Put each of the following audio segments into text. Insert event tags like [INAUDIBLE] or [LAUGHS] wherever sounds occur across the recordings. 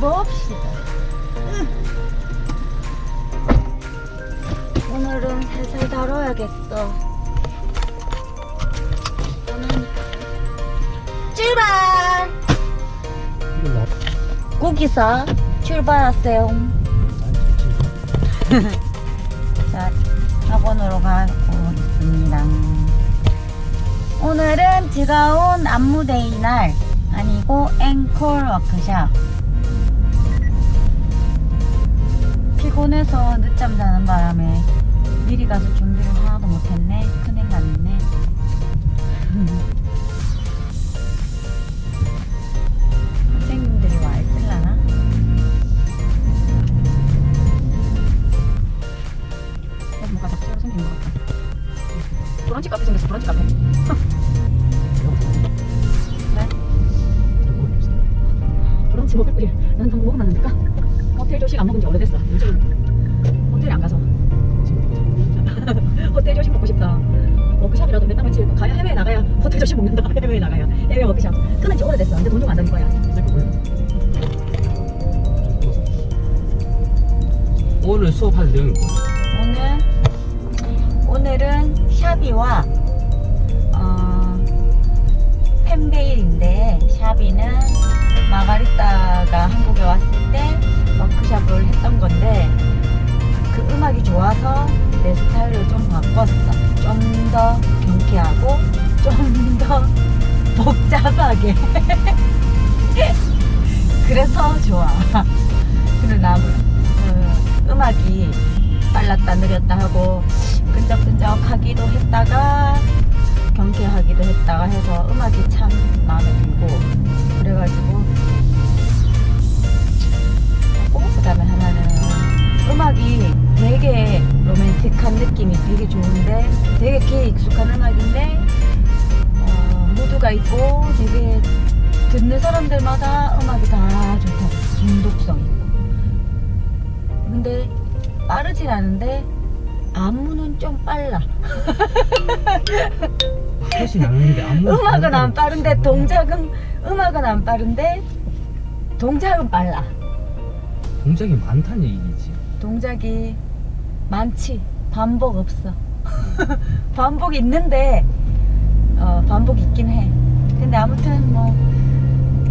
봅시다. 오늘은 살살 다뤄야겠어. 출발! 고기사 출발하세요. [LAUGHS] 자, 학원으로 가고 있습니다. 오늘은 즐거운 안무데이 날 아니고 앵콜 워크샵. 피곤해서 늦잠 자는 바람에 미리 가서 준비를 하나도 못했네. 싶다. 워크샵이라도 몇달 며칠 가야 해외에 나가야 호텔 조식 먹는다. [LAUGHS] 해외에 나가야 해외 워크샵. 끊은 지 오래됐어. 근데 돈좀안 들릴 거야. 오늘 수업할 내용이 오늘 오늘은 샤비와 어, 펜베일인데 샤비는 마가리타가 한국에 왔을 때 워크샵을 했던 건데 그 음악이 좋아서 내 스타일을 좀 바꿨어. 좀 더 경쾌하고 좀 더 [LAUGHS] 복잡하게. [LAUGHS] 그래서 좋아. 그리고 나 그, 음악이 빨랐다 느렸다 하고 끈적끈적하기도 했다가 경쾌하기도 했다가 해서 음악이 참 마음에 들고 그래가지고 느낌이 되게 좋은데 되게 귀에 익숙한 음악인데 어, 무드가 있고 되게 듣는 사람들마다 음악이 다 좋다 중독성 있고. 근데 빠르진 않은데 안무는 좀 빨라. 훨씬 나는데 아무 음악은 안 빠른데 동작은 음악은 안 빠른데 동작은 빨라. 동작이 많다는 얘기지. 동작이 많지 반복 없어. [LAUGHS] 반복 있는데 어, 반복 있긴 해. 근데 아무튼 뭐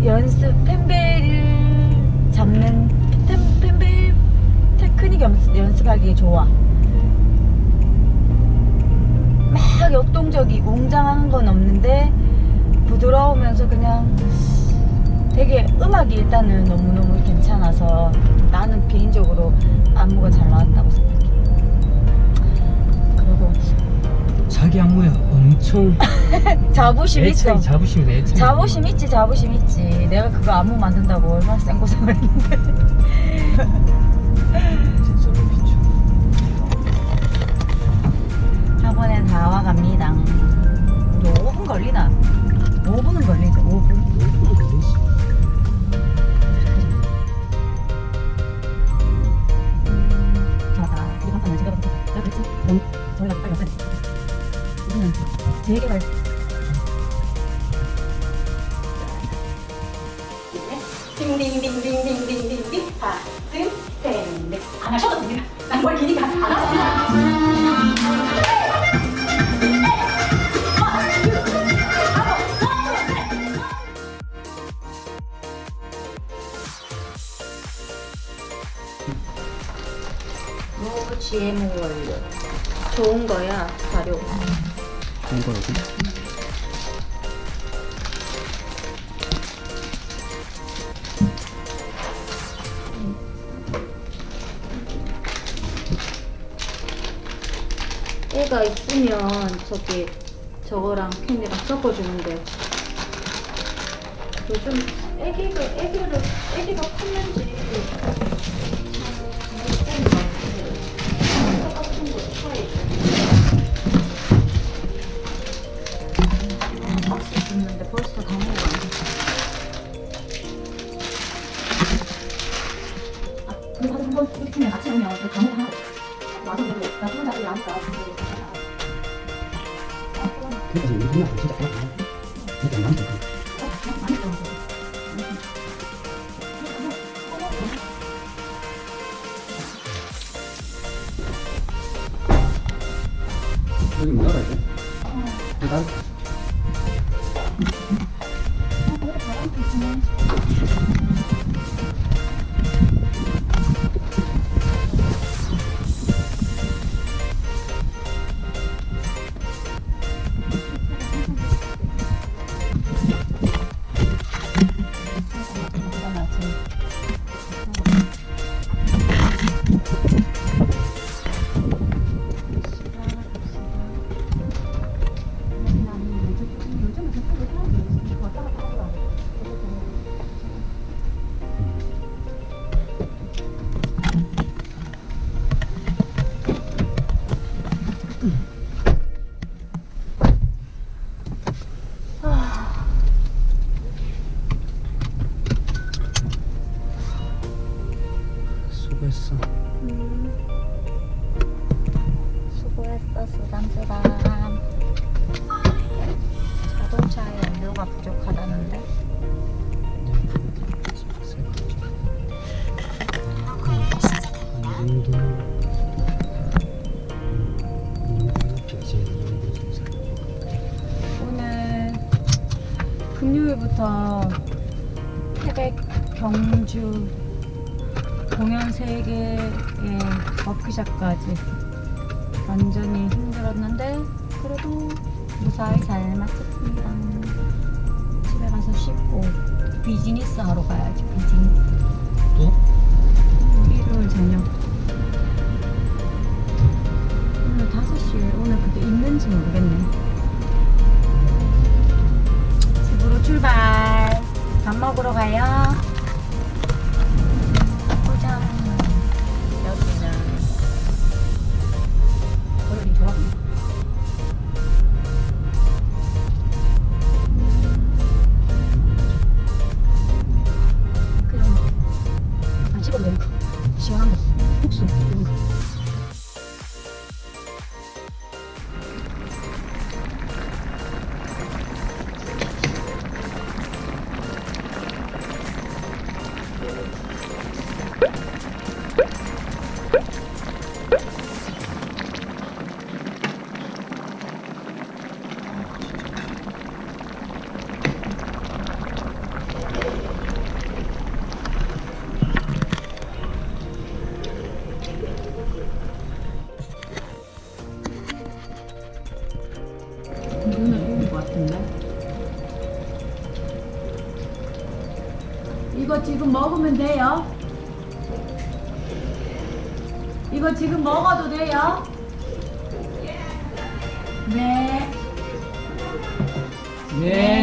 연습 펜벨을 잡는 펜, 펜벨 테크닉 연습, 연습하기 좋아. 막 역동적이고 웅장한 건 없는데 부드러우면서 그냥 되게 음악이 일단은 너무너무 괜찮아서 나는 개인적으로 안무가 잘 나왔다고 생각해. 그리고 자기 안무에 엄청 [LAUGHS] 자부심 있어. 애착이 자부심이 애착이 자부심 있지, 자부심 있지. 내가 그거 안무 만든다고 얼마나 센 고생을 했는데. 딩딩딩딩딩딩딩딩 하트 땡땡 안 하셔도 됩니다. 난뭘 기니까 안 하셔도 됩니다. 로브 GMO 원료 좋은 거야 발효 좋은 거라 고 애가 있으면 저기 저거랑 캔디랑 섞어주는데. 요즘 애기가 애기를 애기가 컸는지 닫아야 돼? 여기 닫 수고 금요일부터 태백, 경주 공연 3개의 워크샵까지 완전히 힘들었는데 그래도 무사히 잘 마쳤습니다. 집에 가서 씻고 비즈니스 하러 가야지 비즈니스. 또? 먹으면 돼요? 이거 지금 먹어도 돼요? 네. 네.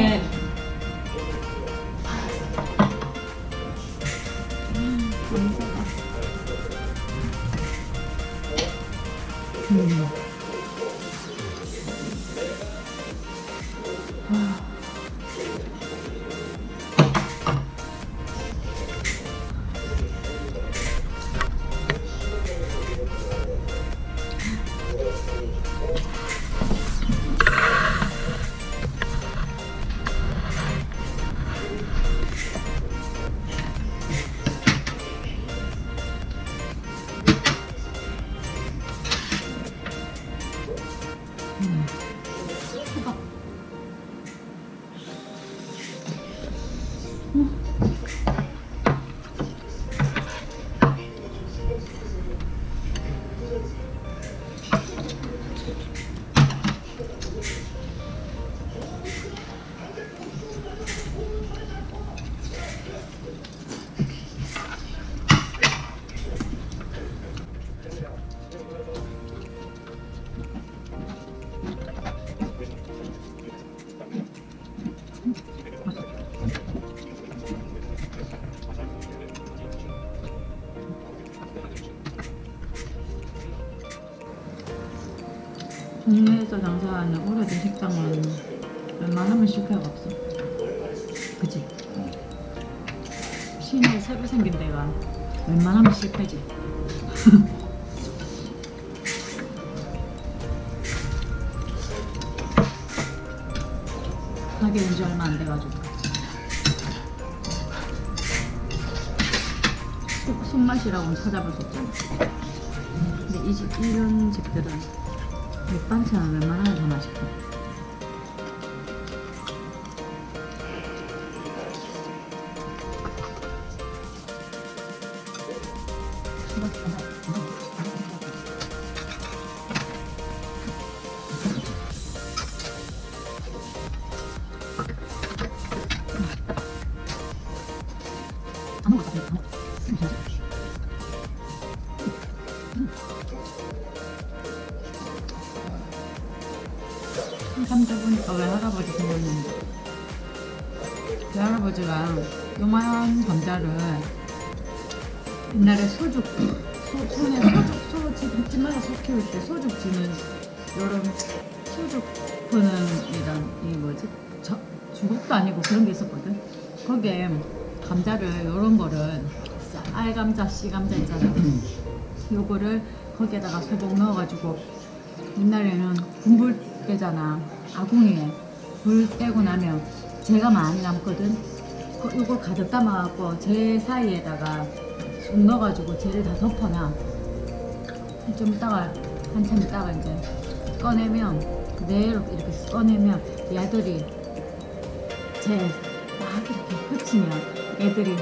동네에서 장사하는 오래된 식당은 웬만하면 실패가 없어. 그치? 시내에 새로 생긴 데가 웬만하면 실패지. [LAUGHS] 가게 온 지 얼마 안 돼가지고. 손- 손맛이라고는 찾아볼 수 없잖아. 근데 이 집, 이런 집들은 밑반찬은 웬만하면 더 맛있고. 삼자 요만한 감자를 옛날에 소죽, 소, 손에 소죽, 소, 집, 집마다 소 키울 때 소죽 지는 요런 소죽 푸는 이런, 이 뭐지? 저, 주걱도 아니고 그런 게 있었거든. 거기에 감자를 요런 거를 알감자, 씨감자 있잖아. 요거를 거기에다가 소복 넣어가지고 옛날에는 군불 때잖아 아궁이에 불 떼고 나면 재가 많이 남거든 그, 이걸 가득 담아갖고 재 사이에다가 쑥 넣어가지고 재를 다 덮어놔 좀 있다가 한참 있다가 이제 꺼내면 그대로 이렇게 꺼내면 얘들이 재막 이렇게 흩치면 애들이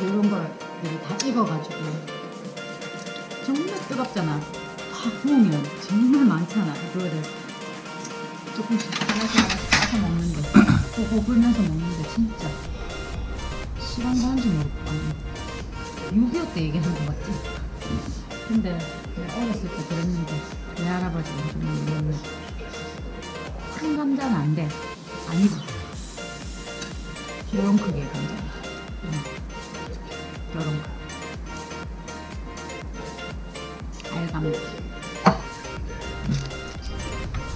이런 걸 이렇게 다 익어가지고 정말 뜨겁잖아. 확 구우면 정말 많잖아. 그거를 조금씩 하나씩 하나씩 싸서 먹는데, 고고 불면서 먹는데 진짜 시간 가는 줄 모르고 6.25때 얘기하는 거 같지? 근데 내가 어렸을 때 그랬는데 내 할아버지가 이러면 큰 감자는 안 돼. 아니고 이런 크기의 감자. 응. 이런 거. 알감자.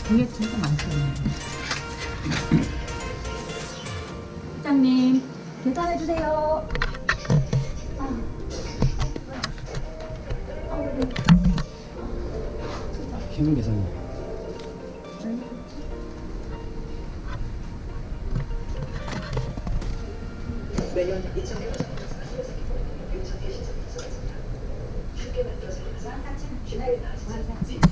그게 진짜. 사 계산해주세요. 힘은 계산이. 사장님,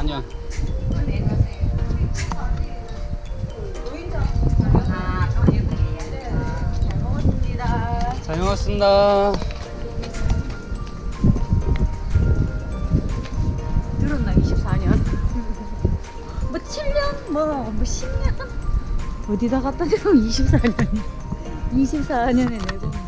아, 잘 먹었습니다. 잘 먹었습니다. 들었나 24년? [LAUGHS] 뭐 7년? 뭐, 뭐 10년? 어디다 갖다 대면 24년 24년에 내고